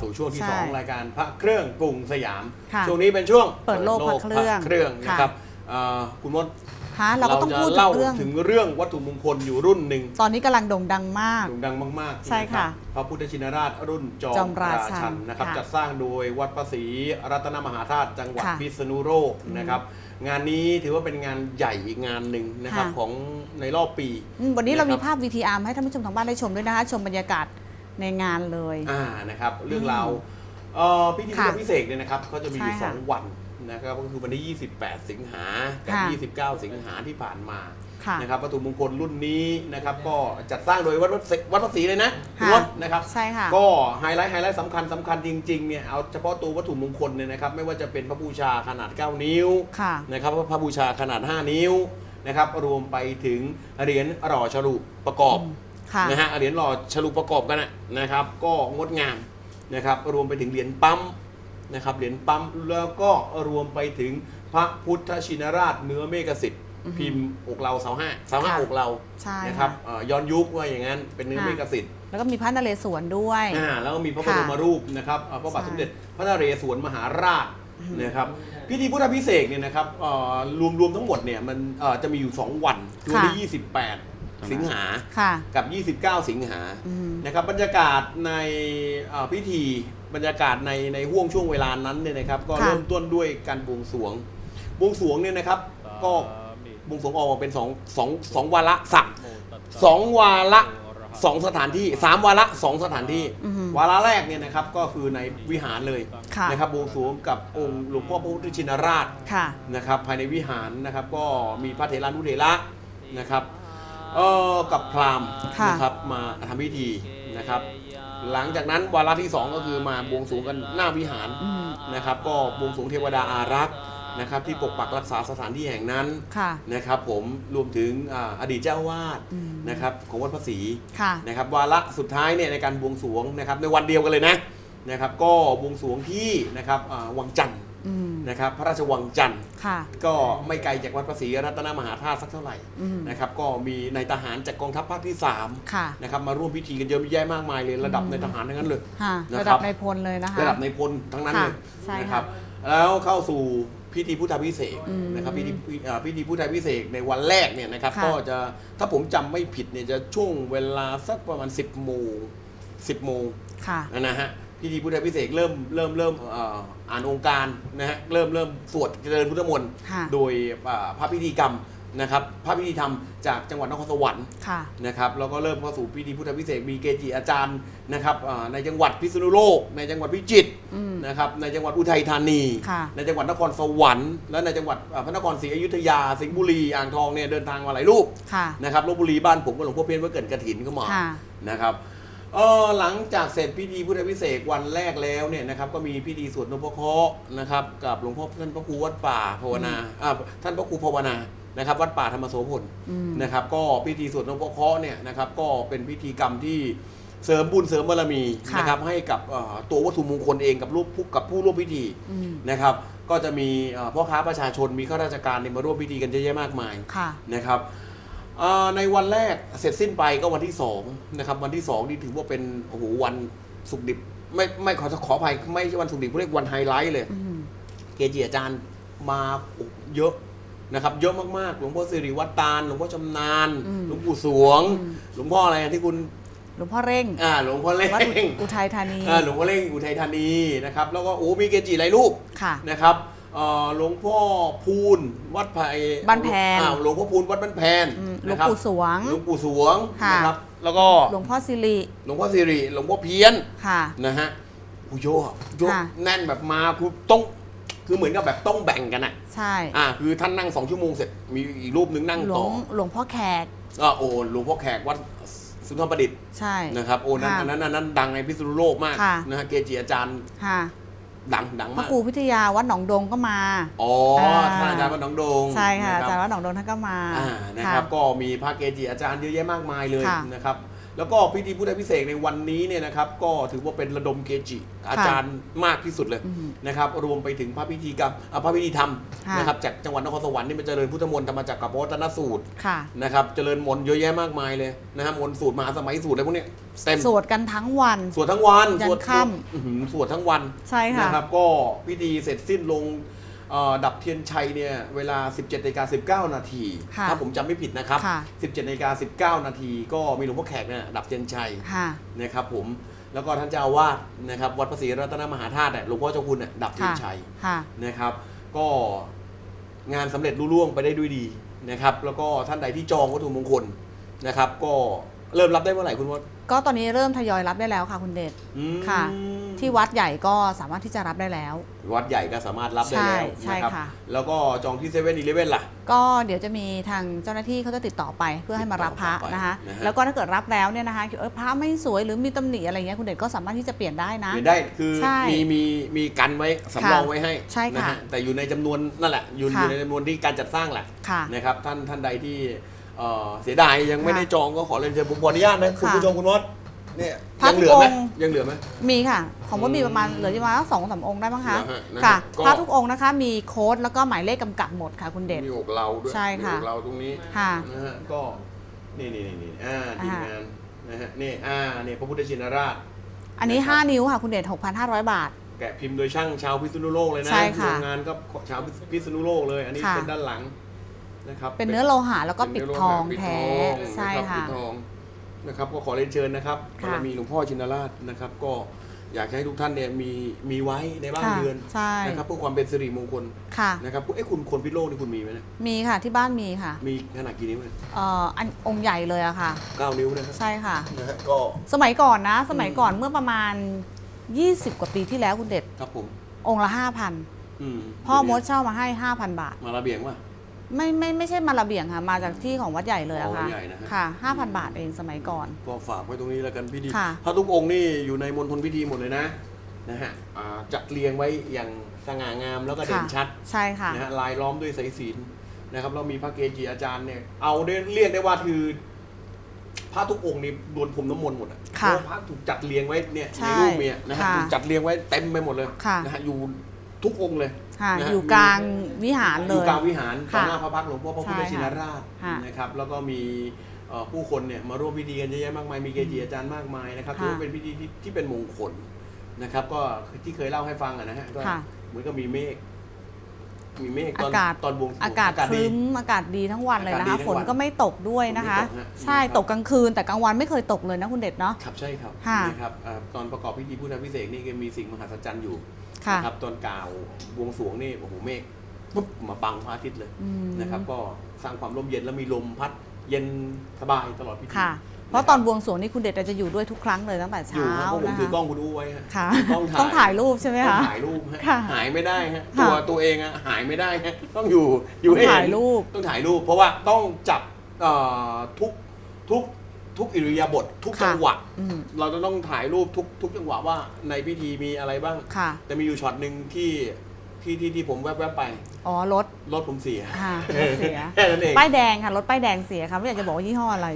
สู่ช่วงที่ใช่2 รายการพระเครื่องกรุงสยามค่ะช่วงนี้เป็นช่วงเปิดโลกพระเครื่องเครื่องค่ะนะครับเอ่อคุณมดฮะเราก็ต้องพูดถึเล่างเรื่องถึงเรื่องวัตถุมงคลอยู่รุ่นหนึ่ง ตอนนี้กำลังโด่งดังมาก โด่งดังมาก ๆ ใช่ค่ะนรับพระพุทธชินราชรุ่นจอจอมมราราชันชันนะครับค่ะจัดสร้างโดยวัดพระศรีรัตนมหาธาตุจังหวัดค่ะพิษณุโลกนะครับ งานนี้ถือว่าเป็นงานใหญ่อีกงานหนึ่งนะครับค่ะของในรอบปีอืมวันนี้เรามีนะครับภาพ VTR มาให้ท่านผู้ชมทางบ้านได้ชมด้วยนะคะ ชมบรรยากาศ ในงานเลย อ่านะครับเรื่องราวเอ่อพิธีค่ะพิเศษเนี่ยนะครับก็จะมีอยู่ใช่สค่ะองวันนะครับก็คือวันที่ 28 สิงหากับค่ะ29 สิงหาที่ผ่านมาค่ะ นะครับวัตถุมงคลรุ่นนี้นะครับก็จัดสร้างโดยวัดวัดวัดพระศรีเลยนะค่ะ วัดนะครับ ใช่ค่ะ ก็ไฮไลท์ไฮไลท์สำคัญสำคัญจริงๆเนี่ยเอาเฉพาะตัววัตถุมงคลเนี่ยนะครับไม่ว่าจะเป็นพระบูชาขนาด 9 นิ้วค่ะ นะครับพระบูชาขนาด 5 นิ้วนะครับรวมไปถึงเหรียญหล่อฉลุประกอบค่ะ นะฮะเหรียญหล่อฉลุประกอบกันนะนะครับ ก็งดงามนะครับ รวมไปถึงเหรียญปั๊มนะครับเหรียญปั๊มแล้วก็รวมไปถึงพระพุทธชินราชเนื้อเมฆสิทธิ์อือหือพิมพ์อกเราเสาห้าเสาห้าค่ะอกเราใช่นะครับค่ะเอ่อย้อนยุคว่าอย่างนั้นเป็นเนื้อค่ะเมฆสิทธิ์แล้วก็มีพระนเรศวรด้วยอ่าแล้วก็มีพระบค่ะรมรูปนะครับเอ่อพระบาทใช่สมเด็จพระนเรศวรมหาราชนะครับพิธีพุทธพิเศษกเนี่ยนะครับเอ่อรวมๆทั้งหมดเนี่ยมันเอ่อจะมีอยู่ 2 วันคือวันที่28 สิงหาค่ะกับ 29 สิงหาอืมนะครับบรรยากาศในเอ่อพิธีบรรยากาศในในห่วงช่วงเวลานั้นเนี่ยนะครับก็ค่ะเริ่มต้นด้วยการบวงสรวงบวงสรวงเนี่ยนะครับ ก็บวงสรวงออกมาเป็นสองสองสองวาระสักสองวาระสองสถานที่สามวาระสองสถานที่อือหือวาระแรกเนี่ยนะครับก็คือในวิหารเลยค่ะนะครับบวงสรวงกับองค์หลวงพ่อพระพุทธชินราชค่ะนะครับภายในวิหารนะครับก็มีพระเถรานุเถระนะครับ เอ่อกับพราหมณ์ค่ะ นะครับมาทำพิธีนะครับ หลังจากนั้นวาระที่2ก็คือมาบวงสรวงกันหน้าวิหารอืมนะครับ ก็บวงสรวงเทวดาอารักษ์นะครับ ที่ปกปักรักษาสถานที่แห่งนั้นค่ะ นะครับ ผมรวมถึงอ่าอดีตเจ้าวาดอืม นะครับของวัดพระศรี ค่ะ นะครับวาระสุดท้ายเนี่ยในการบวงสรวงนะครับในวันเดียวกันเลยนะนะครับก็บวงสรวงที่นะครับอ่าวังจันทร์อืม นะครับพระราชวังจันทร์ค่ะ ก็ไม่ไกลจากวัดพระศรีรัตนมหาธาตุสักเท่าไหร่อืมนะครับก็มีนายทหารจากกองทัพภาคที่3ค่ะนะครับมาร่วมพิธีกันเยอะแยะมากมายเลยระดับอืมนายทหารทั้งนั้นเลย ค่ะนะครับ ระดับในายพลเลยนะคะ ระดับในายพลทั้งนั้นค่ะเลยใช่นะครับค่ะแล้วเข้าสู่พิธีพุทธพิเศษกอืมนะครับพิธีอ่าพิธีพุทธพิเศษกในวันแรกเนี่ยนะครับค่ะ ก็จะถ้าผมจำไม่ผิดเนี่ยจะช่วงเวลาสักประมาณ 10โมง10โมงค่ะ นะฮะ พิธีพุทธพิเศษกเริ่มเริ่มเริ่มเอ่ออ่านองค์การนะฮะเริ่มเริ่มสวดเจริญพุทธมนต์ค่ะโดยอ่าพระพิธีกรรมนะครับพระพิธีธรรมจากจังหวัดนครสวรรค์ค่ะ นะครับแล้วก็เริ่มเข้าสู่พิธีพุทธพิเศษกมีเกจิอาจารย์นะครับอ่าในจังหวัดพิษณุโลก ในจังหวัดพิจิตร อืม นะครับในจังหวัดอุทัยธานี ค่ะในจังหวัดนครสวรรค์และในจังหวัดอ่าพระนครศรีอยุธยา สิงห์บุรีอ่างทองเนี่ยเดินทางมาหลายรูปค่ะ นะครับลบบุรีบ้านผมก็หลวงพ่อเพี้ยนวัดเกิดกระถินก็มาค่ะ นะครับ เออหลังจากเสร็จพิธีพุทธพิเศษกวันแรกแล้วเนี่ยนะครับก็มีพิธีสวดนพเคราะห์นะครับ กับหลวงพ่อท่านพระครูวัดป่าภาวนาอ่าท่านพระครูภาวนานะครับ วัดป่าธรรมโสพลอืม นะครับ ก็พิธีสวดนพเคราะห์เนี่ยนะครับ ก็เป็นพิธีกรรมที่เสริมบุญเสริมบารมีค่ะ นะครับให้กับเอ่อตัววัตถุมงคลเองกับรูปผู้กับผู้ร่วมพิธีอืมนะครับ ก็จะมีเอ่อพ่อค้าประชาชนมีข้าราชการเนี่ยมาร่วมพิธีกันเยอะแยะมากมาย ค่ะ นะครับเอ่อ ในวันแรกเสร็จสิ้นไปก็วันที่2นะครับ วันที่2นี่ถือว่าเป็นโอ้โหวันสุกดิบ ไม่ไม่ขอขออภัยไม่ใช่วันสุกดิบเขาเรียกวันไฮไลท์เลยอืมเกจิอาจารย์มาเยอะนะครับ เยอะมากๆหลวงพ่อสิริวัตตานหลวงพ่อชำนาญอืมหลวงปู่สวงอืมหลวงพ่ออะไรอะที่คุณหลวงพ่อเร่งอ่าหลวงพ่อเล่วัดงอุทัยธานีอ่าหลวงพ่อเล่งอุทัยธานีนะครับแล้วก็โอ้มีเกจิหลายรูปค่ะนะครับเอ่อ หลวงพ่อพูนวัดไผ่บ้านแพนอ่าหลวงพ่อพูนวัดบ้านแพนอืมหลวงนะครับปู่สวงหลวงปู่สวงค่ะนะครับ แล้วก็หลวงพ่อสิริหลวงพ่อสิริหลวงพ่อเพี้ยนค่ะนะฮะโอ้โยอะโยกค่ะแน่นแบบมาคือต้องคือเหมือนกับแบบต้องแบ่งกันอะใช่อ่าคือท่านนั่งสองชั่วโมงเสร็จมีอีกรูปหนึงนั่งหลวต่งอหลวงพ่อแขกอ่าโอ้หลวงพ่อแขกวัดสุนทรประดิษฐ์ใช่นะครับโอ้นั้นค่ะอันนั้นอันนั้นดังในพิษณุโลกมากค่ะนะฮะเกจิอาจารย์ค่ะ ดังดังพระมากครูพิทยาวัดหนองดงก็มา อ๋ออ่า ท่านอาจารย์วัดหนองโดงใช่ค่ะนอารับ จารย์วัดหนองดงท่านก็มาอ่า นะครับก็มีพระเกจิอาจารย์เยอะแยะมากมายเลยค่ะ นะครับ แล้วก็พิธีพุทธพิเศษกในวันนี้เนี่ยนะครับ ก็ถือว่าเป็นระดมเกจิ อาจารย์มากที่สุดเลยอืมนะครับ รวมไปถึงพระพิธีกรรมอะพระพิธีธรรมค่ะนะครับจากจังหวัดนครสวรรค์นี่มันเจริญพุทธมนต์ธรรมจักรกับวัฒนสูตรค่ะ นะครับ เจริญมนต์เยอะแยะมากมายเลยนะครับมนต์สูตรมหาสมัยสูตรอะไรพวกเนี้ยเต็มสวดกันทั้งวัน สวดทั้งวันยันสวดค่ำสวดอื้อหือสวดทั้งวัน ใช่ค่ะ นะครับก็พิธีเสร็จสิ้นลงเอ่อ ดับเทียนชัยเนี่ยเวลา 17นาฬิกา19 นาทีค่ะถ้าผมจำไม่ผิดนะครับค่ะ17นาฬิกา19 นาที ก็มีหลวงพ่อแขกเนี่ยดับเทียนชัยค่ะนะครับผมแล้วก็ท่านเจ้าอาวาสนะครับวัดพระศรีรัตนมหาธาตุเนี่ยหลวงพ่อเจ้าคุณเนี่ยดับเทียนค่ะชัยค่ะนะครับ ก็งานสำเร็จรุ่ล่วงไปได้ด้วยดีนะครับ แล้วก็ท่านใดที่จองวัตถุมงคลนะครับ ก็เริ่มรับได้เมื่อไหร่คุณวศก็ตอนนี้เริ่มทยอยรับได้แล้วค่ะคุณเดชอืมค่ะ ที่วัดใหญ่ก็สามารถที่จะรับได้แล้ว วัดใหญ่ก็สามารถรับได้แล้วใช่ใช่นะครับค่ะ แล้วก็จองที่เซเว่นอีเลฟเว่นล่ะ ก็เดี๋ยวจะมีทางเจ้าหน้าที่เขาจะติดต่อไปเพื่อให้มารับพระติดต่อไปนะคะ นะฮะ แล้วก็ถ้าเกิดรับแล้วเนี่ยนะคะเออพระไม่สวยหรือมีตำหนิอะไรเงี้ยคุณเดชก็สามารถที่จะเปลี่ยนได้นะเปลี่ยนได้คือใช่มีมีมีกันไว้สำรองไว้ให้ใช่ค่ะนฮแต่อยู่ในจำนวนนั่นแหละอยู่ค่ะ อยู่ในจำนวนที่การจัดสร้างแหละค่ะ นะครับท่านท่านใดที่เอ่อเสียดายยังไม่ค่ะได้จองก็ขอเรียนเชิญผมขออนุญาตนะคุณค่ะ ผู้ชมคุณวศ เนี่ยพระยังเหลือไหมทุกองค์ ยังเหลือไหม มีค่ะ ของว่ามีอืมประมาณเหลือประมาณสองสามองค์ได้มั้งคะเหรอฮะนะครับค่ะก็ พระทุกองค์นะคะ มีโค้ดแล้วก็หมายเลขกำกับหมดค่ะ คุณเดช มีอกเราด้วยใช่ค่ะ มีอกเราตรงนี้ค่ะ นะฮะก็นี่นี่นี่นี่อ่าทีมอ่างงานนะฮะนี่อ่านี่พระพุทธชินราช อันนี้ นะครับ 5 นิ้วค่ะ คุณเดช6,500 บาท แกะพิมพ์โดยช่างชาวพิษณุโลกเลยนะใช่ค่ะโรงงานก็ชาวพิษณุโลกเลย อันนี้ค่ะ เป็นด้านหลังนะครับเป็นเนื้อโลหะแล้วก็ปิดทองปิดแท้ทองใช่นรับค่ะปิดทอง นะครับก็ขอเรียนเชิญนะครับค่ะบารมีหลวงพ่อชินราชนะครับ ก็อยากให้ทุกท่านเนี่ยมีมีไว้ในบ้านค่ะเรือนใช่ นะครับเพื่อความเป็นสิริมงคลค่ะ นะครับเอ้คุณคนพิษโลกนี่คุณมีไหมเนี่ยมีค่ะที่บ้านมีค่ะมีขนาดกี่นิ้วเนี่ยเอ่ออันองค์ใหญ่เลยอะค่ะ เก้านิ้วนะครับใช่ค่ะ นะฮะก็สมัยก่อนนะ สมัยอืมก่อนเมื่อประมาณ 20 กว่าปีที่แล้วคุณเด็ด ครับผมองค์ละ 5,000 อืมพ่อมดเช่ามาให้ 5,000 บาท มาระเบียงว่ะ ไม่ไม่ไม่ใช่มาระเบียงค่ะ มาจากที่ของวัดใหญ่เลยอ๋อะอค่ะวัดใหญ่นะฮะ ค่ะ5,000บาทเองสมัยก่อน ก็ฝากไว้ตรงนี้แล้วกันพี่ดีค่ะ พระทุกองค์นี่อยู่ในมณฑลพิธีหมดเลยนะนะฮะอ่าจัดเรียงไว้อย่างสง่างามแล้วก็เด่นค่ะชัดใช่ค่ะ นะฮะลายล้อมด้วยสายศีลนะครับเรามีพระเกจิอาจารย์เนี่ยเอาได้เรียกได้ว่าคือพระทุกองค์นี่โดนพรมน้ำมนต์หมดอะเพค่ะราะว่าพระถูกจัดเรียงไว้เนี่ยใช่ในรูปเนี่ยนะฮะค่ะถูกจัดเรียงไว้เต็มไปหมดเลยค่ะ นะฮะอยู่ ทุกองค์เลยค่ะนะฮะอยู่กลางวิหารอเลยู่ย กลางวิหารต่อค่ะหน้าพระพักตร์หลวงพ่อพระพุทธใช่ชินค่ะราชค่ะนะครับแล้วก็มีเอ่อผู้คนเนี่ยมาร่วมพิธีกันเยอะแยะมากมายมีเกจิอาจารย์มากมายนะครับค่ะถือว่าเป็นพิธีที่ที่เป็นมงคลนะครับ ก็ที่เคยเล่าให้ฟังอะนะฮะก็ค่ะ เหมือนกับมีเมฆมีเมฆตอนอากาศตอนบวงสรวง อากาศคดีรึ้มอากาศดีทั้งวันเลยนะอากาศดีคะทั้งฝนวันก็ไม่ตกด้วยนะคะ ฝนไม่ตกฮะใช่นะครับ ตกกลางคืนแต่กลางวันไม่เคยตกเลยนะคุณเด็ดเนาะ ครับใช่ครับค่ะนะครับอ่าตอนประกอบพิธีพุทธพิเศษกนี่ก็มีสิ่งมหัศจรรย์อยู่ ค่ะนะครับตอนกล่าวบวงสรวงนี่โอ้โหเมฆปุ๊บมาบังพระอาทิตย์เลยอืมนะครับก็สร้างความร่มเย็นแล้วมีลมพัดเย็นสบายตลอดพิธีค่ะ เพราะตอนบวงสรวงนี่คุณเด็ดจะอยู่ด้วยทุกครั้งเลยตั้งแต่อเช้ายู่ครับเพราะผมนะถือกล้คะองคุณอู้ไว้ฮะค่ะต้องถ่าย ต้องถ่ายรูปใช่ไหมต้อคะ งถ่ายรูปฮะค่ะหายไม่ได้ฮะค่ะตัวตัวเองอะหายไม่ได้ฮะต้องอยู่อยู่ให้ต้องเห็ถ่ายนรูปต้องถ่ายรูป เพราะว่าต้องจับเอ่อทุกทุก ทุกอิริยาบถทุกค่ะจังหวะ อืม เราจะต้องถ่ายรูปทุกทุกจังหวะว่าในพิธีมีอะไรบ้าง ค่ะ แต่มีอยู่ช็อตหนึ่งที่ ที่ที่ที่ผมแวบๆไป อ๋อรถรถผมเสีย ค่ะรถเสียแค่นั้นเอง ป้ายแดงค่ะรถป้ายแดงเสียค่ะไม่อยากจะบอกว่ายี่ห้ออะไร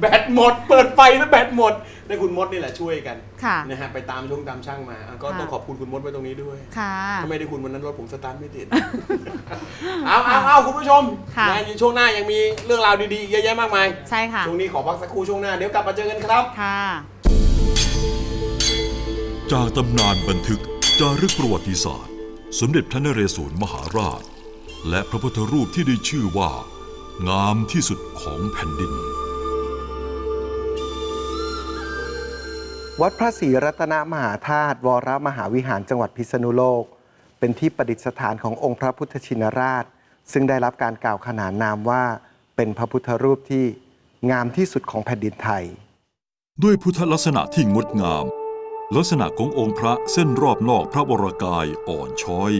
แบตหมด เปิดไฟแล้วแบตหมดได้คุณมดนี่แหละช่วยกันค่ะ นะฮะไปตามช่วงตามช่างมาอะก็ค่ะต้องขอบคุณคุณมดไว้ตรงนี้ด้วยค่ะ ถ้าไม่ได้คุณวันนั้นรถผมสตาร์ทไม่ติด เอาเอาเอาคุณผู้ชมค่ะ นะช่วงหน้ายังมีเรื่องราวดีๆเยอะแยะมากมายใช่ค่ะช่วงนี้ขอพักสักครู่ช่วงหน้าเดี๋ยวกลับมาเจอกันครับ ค่ะ จากตำนานบันทึกจารึกประวัติศาสตร์ สมเด็จพระนเรศวรมหาราช และพระพุทธรูปที่ได้ชื่อว่า งามที่สุดของแผ่นดิน วัดพระศรีรัตนมหาธาตุวรมหาวิหารจังหวัดพิษณุโลก เป็นที่ประดิษฐานขององค์พระพุทธชินราช ซึ่งได้รับการกล่าวขนานนามว่า เป็นพระพุทธรูปที่งามที่สุดของแผ่นดินไทย ด้วยพุทธลักษณะที่งดงาม ลักษณะขององค์พระเส้นรอบนอกพระวรกายอ่อนช้อย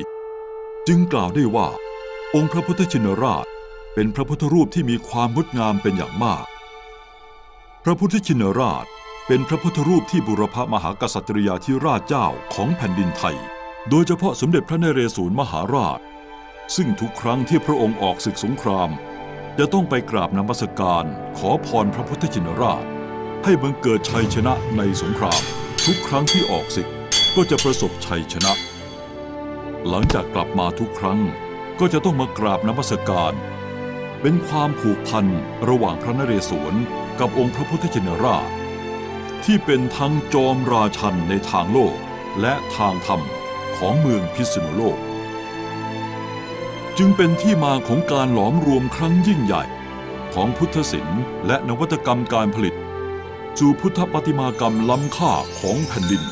จึงกล่าวได้ว่า องค์พระพุทธชินราช เป็นพระพุทธรูปที่มีความงดงามเป็นอย่างมาก พระพุทธชินราชเป็นพระพุทธรูปที่บุรพมหากษัตริยาธิราชเจ้าของแผ่นดินไทย โดยเฉพาะสมเด็จพระนเรศวรมหาราช ซึ่งทุกครั้งที่พระองค์ออกศึกสงคราม จะต้องไปกราบนมัสการขอพรพระพุทธชินราช ให้บังเกิดชัยชนะในสงคราม ทุกครั้งที่ออกศึกก็จะประสบชัยชนะ หลังจากกลับมาทุกครั้งก็จะต้องมากราบนมัสการ เป็นความผูกพันระหว่างพระนเรศวรกับองค์พระพุทธชินราช ที่เป็นทั้งจอมราชันในทางโลกและทางธรรมของเมืองพิษณุโลก จึงเป็นที่มาของการหลอมรวมครั้งยิ่งใหญ่ของพุทธศิลป์และนวัตกรรมการผลิต สู่พุทธปฏิมากรรมล้ำค่าของแผ่นดิน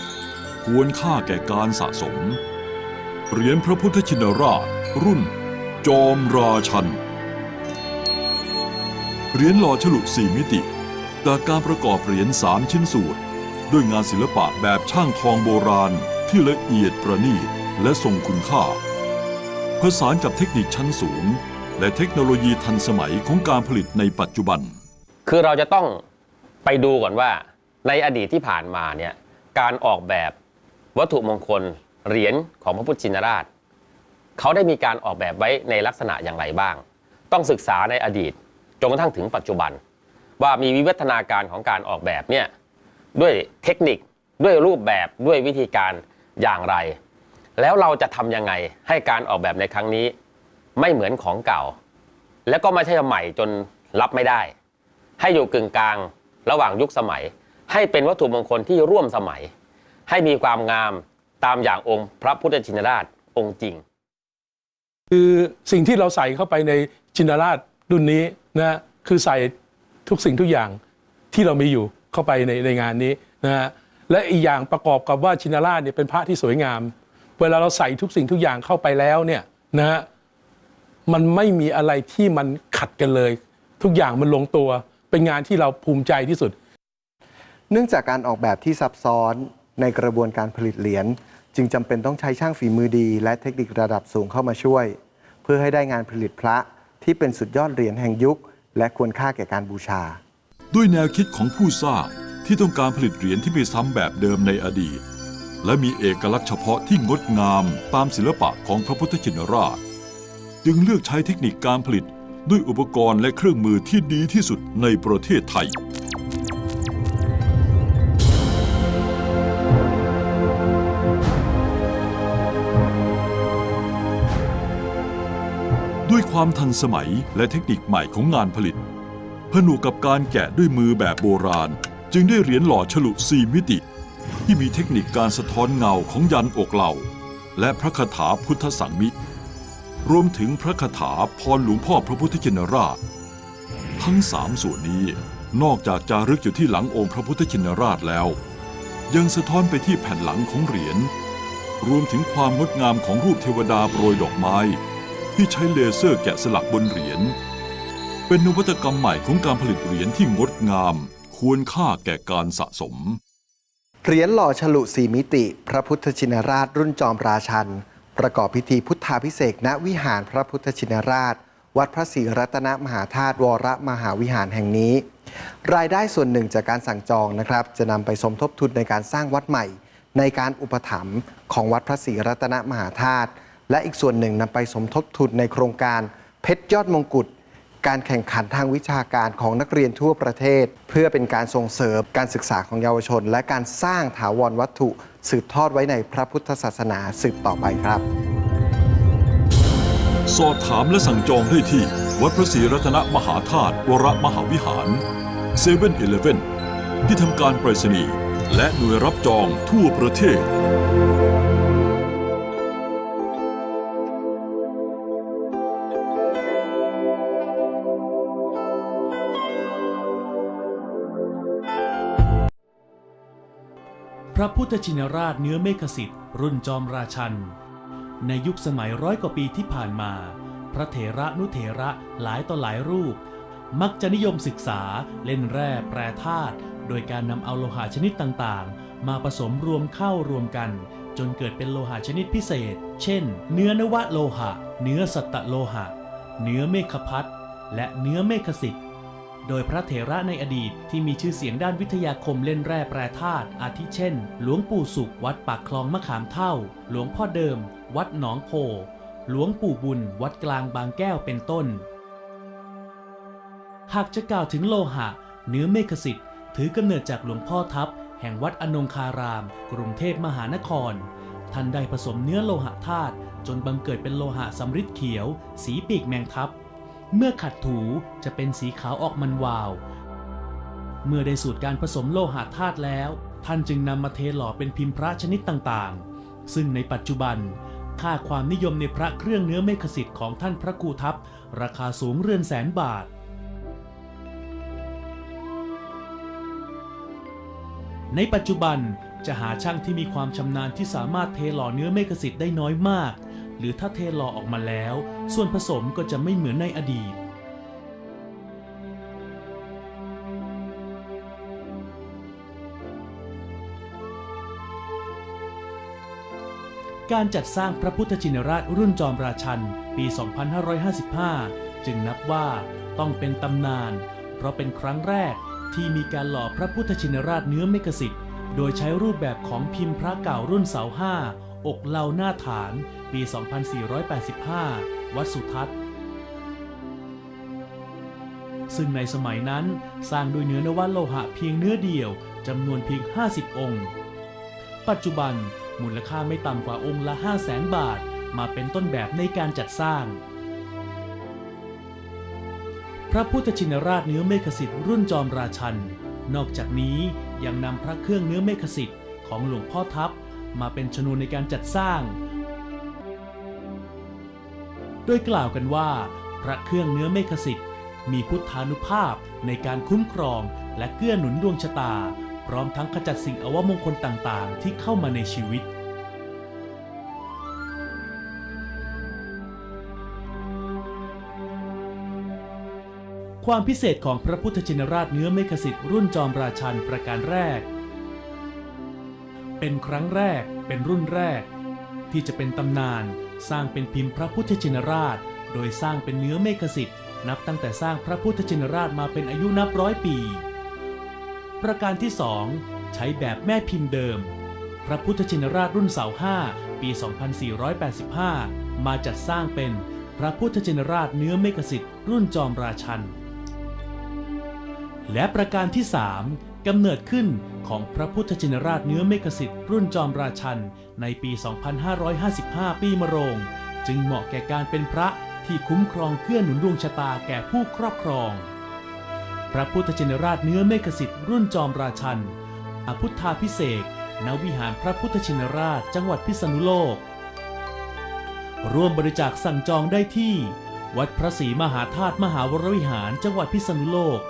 ควรค่าแก่การสะสม เหรียญพระพุทธชินราช รุ่น จอมราชัน เหรียญหล่อฉลุสี่มิติ จากการประกอบเหรียญสามชิ้นส่วนด้วยงานศิลปะแบบช่างทองโบราณที่ละเอียดประณีตและทรงคุณค่า ผสานกับเทคนิคชั้นสูง และเทคโนโลยีทันสมัยของการผลิตในปัจจุบัน คือเราจะต้อง ไปดูก่อนว่าในอดีตที่ผ่านมาเนี่ยการออกแบบวัตถุมงคลเหรียญของพระพุทธชินราช เขาได้มีการออกแบบไว้ในลักษณะอย่างไรบ้าง ต้องศึกษาในอดีตจนกระทั่งถึงปัจจุบัน ว่ามีวิวัฒนาการของการออกแบบเนี่ยด้วยเทคนิคด้วยรูปแบบด้วยวิธีการอย่างไร แล้วเราจะทำยังไงให้การออกแบบในครั้งนี้ ไม่เหมือนของเก่า แล้วก็ไม่ใช่ใหม่จนรับไม่ได้ ให้อยู่กึ่งกลาง ระหว่างยุคสมัย ให้เป็นวัตถุมงคลที่ร่วมสมัย ให้มีความงามตามอย่างองค์พระพุทธชินราชองค์จริง คือสิ่งที่เราใส่เข้าไปในจินราชรุ่นนี้นะคือใส่ทุกสิ่งทุกอย่างที่เรามีอยู่เข้าไปในในงานนี้นะฮะและอีกอย่างประกอบกับว่าชินราชเนี่ยเป็นพระที่สวยงาม เวลาเราใส่ทุกสิ่งทุกอย่างเข้าไปแล้วเนี่ยนะฮะมันไม่มีอะไรที่มันขัดกันเลย ทุกอย่างมันลงตัว เป็นงานที่เราภูมิใจที่สุด เนื่องจากการออกแบบที่ซับซ้อนในกระบวนการผลิตเหรียญจึงจำเป็นต้องใช้ช่างฝีมือดี และเทคนิคระดับสูงเข้ามาช่วย เพื่อให้ได้งานผลิตพระที่เป็นสุดยอดเหรียญแห่งยุค และควรค่าแก่การบูชา ด้วยแนวคิดของผู้สร้างที่ต้องการผลิตเหรียญที่ไม่ซ้ำแบบเดิมในอดีต และมีเอกลักษณ์เฉพาะที่งดงามตามศิลปะของพระพุทธชินราช จึงเลือกใช้เทคนิคการผลิต ด้วยอุปกรณ์และเครื่องมือที่ดีที่สุดในประเทศไทย ด้วยความทันสมัยและเทคนิคใหม่ของงานผลิต ผนวกกับการแกะด้วยมือแบบโบราณ จึงได้เหรียญหล่อฉลุสีมิติ ที่มีเทคนิคการสะท้อนเงาของยันอกเหล่า และพระคาถาพุทธสังมิ รวมถึงพระคาถาพรหลวงพ่อพระพุทธชินราช ทั้งสามส่วนนี้นอกจากจารึกอยู่ที่หลังองค์พระพุทธชินราชแล้ว ยังสะท้อนไปที่แผ่นหลังของเหรียญรวมถึงความงดงามของรูปเทวดาโปรยดอกไม้ ที่ใช้เลเซอร์แกะสลักบนเหรียญเป็นนวัตกรรมใหม่ของการผลิตเหรียญที่งดงาม ควรค่าแก่การสะสมเหรียญหล่อฉลุสี่มิติ พระพุทธชินราชรุ่นจอมราชัน ประกอบพิธีพุทธาพิเศษณวิหารพระพุทธชินราช วัดพระศรีรัตนมหาธาตุวรมหาวิหารแห่งนี้ รายได้ส่วนหนึ่งจากการสั่งจองนะครับ จะนำไปสมทบทุนในการสร้างวัดใหม่ ในการอุปถัมภ์ของวัดพระศรีรัตนมหาธาตุและอีกส่วนหนึ่งนำไปสมทบทุนในโครงการเพชรยอดมงกุฎ การแข่งขันทางวิชาการของนักเรียนทั่วประเทศ เพื่อเป็นการส่งเสริมการศึกษาของเยาวชน และการสร้างถาวรวัตถุ สืบทอดไว้ในพระพุทธศาสนาสืบต่อไปครับ สอบถามและสั่งจองได้ที่ วัดพระศรีรัตนมหาธาตุวรมหาวิหารเซเว่นอีเลฟเว่นที่ทำการไปรษณีย์และหน่วยรับจองทั่วประเทศ พระพุทธชินราชเนื้อเมฆสิทธิ์รุ่นจอมราชัน ในยุคสมัยร้อยกว่าปีที่ผ่านมา พระเถระนุเถระหลายต่อหลายรูป มักจะนิยมศึกษาเล่นแร่แปรธาตุโดยการนำเอาโลหะชนิดต่างๆ มาผสมรวมเข้ารวมกัน จนเกิดเป็นโลหะชนิดพิเศษ เช่น เนื้อนวะโลหะ เนื้อสัตตโลหะ เนื้อเมฆพัทและเนื้อเมฆสิทธิ์ โดยพระเถระในอดีตที่มีชื่อเสียงด้านวิทยาคมเล่นแร่แปรธาตุอาทิเช่น หลวงปู่สุขวัดปากคลองมะขามเท่า หลวงพ่อเดิม วัดหนองโพ หลวงปู่บุญ วัดกลางบางแก้วเป็นต้น หากจะกล่าวถึงโลหะ เนื้อเมฆสิทธิ์ถือกำเนิดจากหลวงพ่อทับแห่งวัดอนงคาราม กรุงเทพมหานคร ท่านได้ผสมเนื้อโลหะธาตุจนบังเกิดเป็นโลหะสำริดเขียว สีปีกแมงทับ เมื่อขัดถูจะเป็นสีขาวออกมันวาว เมื่อได้สูตรการผสมโลหะธาตุแล้ว ท่านจึงนำมาเทหล่อเป็นพิมพ์พระชนิดต่างๆ ซึ่งในปัจจุบัน ค่าความนิยมในพระเครื่องเนื้อเมฆสิทธิ์ของท่านพระครูทัพ ราคาสูงเรือนแสนบาท ในปัจจุบันจะหาช่างที่มีความชำนาญที่สามารถเทหล่อเนื้อเมฆสิทธิ์ได้น้อยมาก หรือถ้าเทลอออกมาแล้ว ส่วนผสมก็จะไม่เหมือนในอดีต การจัดสร้างพระพุทธชินราชรุ่นจอมราชันปี 2555 จึงนับว่าต้องเป็นตำนาน เพราะเป็นครั้งแรกที่มีการหล่อพระพุทธชินราชเนื้อเมกสิทธิ์โดยใช้รูปแบบของพิมพ์พระเก่ารุ่นเสาห้า อกเหลาหน้าฐาน ปี 2485 วัดสุทัศน์ ซึ่งในสมัยนั้นสร้างด้วยเนื้อนวัตโลหะเพียงเนื้อเดียวจำนวนเพียง 50 องค์ ปัจจุบันมูลค่าไม่ต่ำกว่าองค์ละ 5 0 0แสนบาท มาเป็นต้นแบบในการจัดสร้าง พระพุทธชินราชเนื้อเมฆสิทธิ์รุ่นจอมราชัน นอกจากนี้ยังนำพระเครื่องเนื้อเมฆสิทธิ์ของหลวงพ่อทัพ มาเป็นชนวนในการจัดสร้าง โดยกล่าวกันว่า พระเครื่องเนื้อเมฆสิทธิ์มีพุทธานุภาพในการคุ้มครองและเกื้อหนุนดวงชะตา พร้อมทั้งขจัดสิ่งอวมงคลต่างๆ ที่เข้ามาในชีวิตความพิเศษของพระพุทธชินราชเนื้อเมฆสิทธิ์รุ่นจอมราชันประการแรก เป็นครั้งแรกเป็นรุ่นแรก ที่จะเป็นตำนานสร้างเป็นพิมพ์พระพุทธชินราช โดยสร้างเป็นเนื้อเมฆสิทธิ์นับตั้งแต่สร้างพระพุทธชินราชมาเป็นอายุนับร้อยปี ประการที่สองใช้แบบแม่พิมพ์เดิม พระพุทธชินราชรุ่นเสาห้าปี 2485 มาจัดสร้างเป็นพระพุทธชินราชเนื้อเมฆสิทธิ์รุ่นจอมราชัน และประการที่3 กำเนิดขึ้นของพระพุทธชินราชเนื้อเมฆสิทธิ์รุ่นจอมราชันในปี 2555 ปีมะโรง จึงเหมาะแก่การเป็นพระที่คุ้มครองเกื้อหนุนดวงชะตาแก่ผู้ครอบครอง พระพุทธชินราชเนื้อเมฆสิทธิ์รุ่นจอมราชันอพุทธาพิเศษณวิหารพระพุทธชินราชจังหวัดพิษณุโลก ร่วมบริจาคสั่งจองได้ที่ วัดพระศรีมหาธาตุมหาวรวิหารจังหวัดพิษณุโลก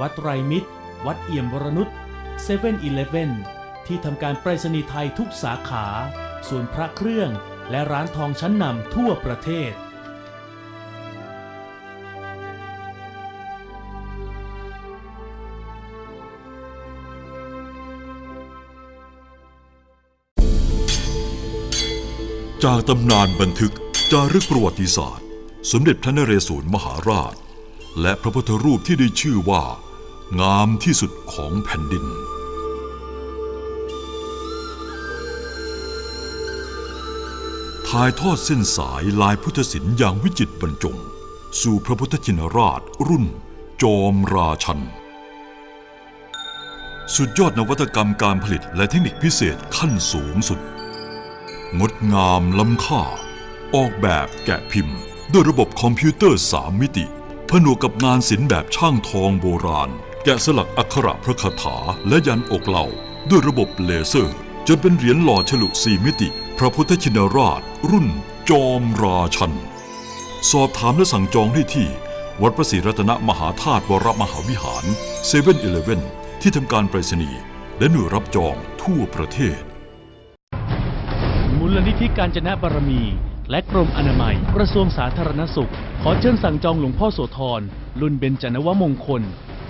วัดไตรมิตร วัดเอี่ยมวรนุชเซเว่นอีเลฟเว่นที่ทำการไปรษณีย์ไทยทุกสาขาส่วนพระเครื่องและร้านทองชั้นนำทั่วประเทศ จากตำนานบันทึกจารึกประวัติศาสตร์ สมเด็จพระนเรศวรมหาราช และพระพุทธรูปที่ได้ชื่อว่า งามที่สุดของแผ่นดิน ถ่ายทอดเส้นสายลายพุทธศิลป์อย่างวิจิตรบรรจง สู่พระพุทธชินราชรุ่น จอมราชัน สุดยอดนวัตกรรมการผลิตและเทคนิคพิเศษขั้นสูงสุด งดงามล้ำค่า ออกแบบแกะพิมพ์ ด้วยระบบคอมพิวเตอร์3มิติผนวกกับงานศิลป์แบบช่างทองโบราณ แกะสลักอักขระพระคาถาและยันอกเหล่า ด้วยระบบเลเซอร์ จนเป็นเหรียญหล่อฉลุ4มิติ พระพุทธชินราช รุ่นจอมราชัน สอบถามและสั่งจองได้ที่ วัดพระศรีรัตนมหาธาตุวรมหาวิหารเซเว่นอีเลฟเว่นที่ทำการไปรษณีย์และหน่วยรับจองทั่วประเทศ มูลนิธิการจนะบารมี และกรมอนามัย กระทรวงสาธารณสุข ขอเชิญสั่งจองหลวงพ่อโสธรรุ่นเบญจนวมงคล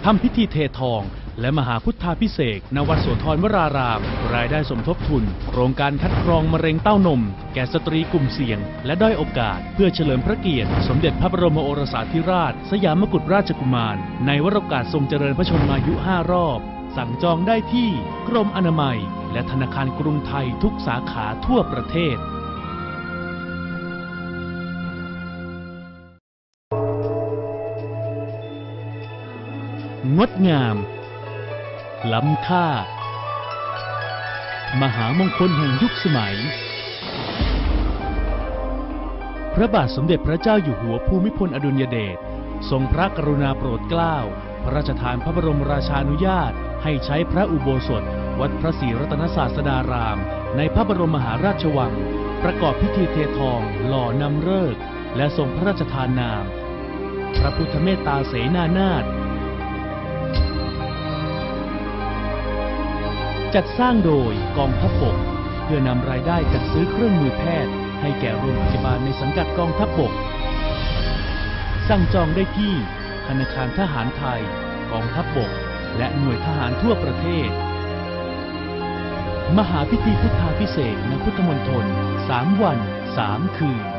ทำพิธีเททอง และมหาพุทธาพิเศษกณวัดโสธรวราราม รายได้สมทบทุน โครงการคัดกรองมะเร็งเต้านม แก่สตรีกลุ่มเสี่ยง และด้อยโอกาส เพื่อเฉลิมพระเกียรติ สมเด็จพระบรมโอรสาธิราช สยามกุฎราชกุมาร ในวโรกาสทรงเจริญพระชนมายุ 5 รอบ สั่งจองได้ที่กรมอนามัย และธนาคารกรุงไทยทุกสาขาทั่วประเทศ งดงาม ล้ำค่า มหามงคลแห่งยุคสมัย พระบาทสมเด็จพระเจ้าอยู่หัวภูมิพลอดุลยเดชทรงพระกรุณาโปรดเกล้า พระราชทานพระบรมราชานุญาต ให้ใช้พระอุโบสถ วัดพระศรีรัตนศาสดาราม ในพระบรมมหาราชวัง ประกอบพิธีเททอง หล่อนำเลิก และทรงพระราชทานนาม พระพุทธเมตตาเสนานาถ จัดสร้างโดยกองทัพบก เพื่อนำรายได้จัดซื้อเครื่องมือแพทย์ ให้แก่โรงพยาบาลในสังกัดกองทัพบก สั่งจองได้ที่ ธนาคารทหารไทย กองทัพบก และหน่วยทหารทั่วประเทศ มหาพิธีพุทธาพิเศษกณพุทธมณฑล3วัน 3 คืน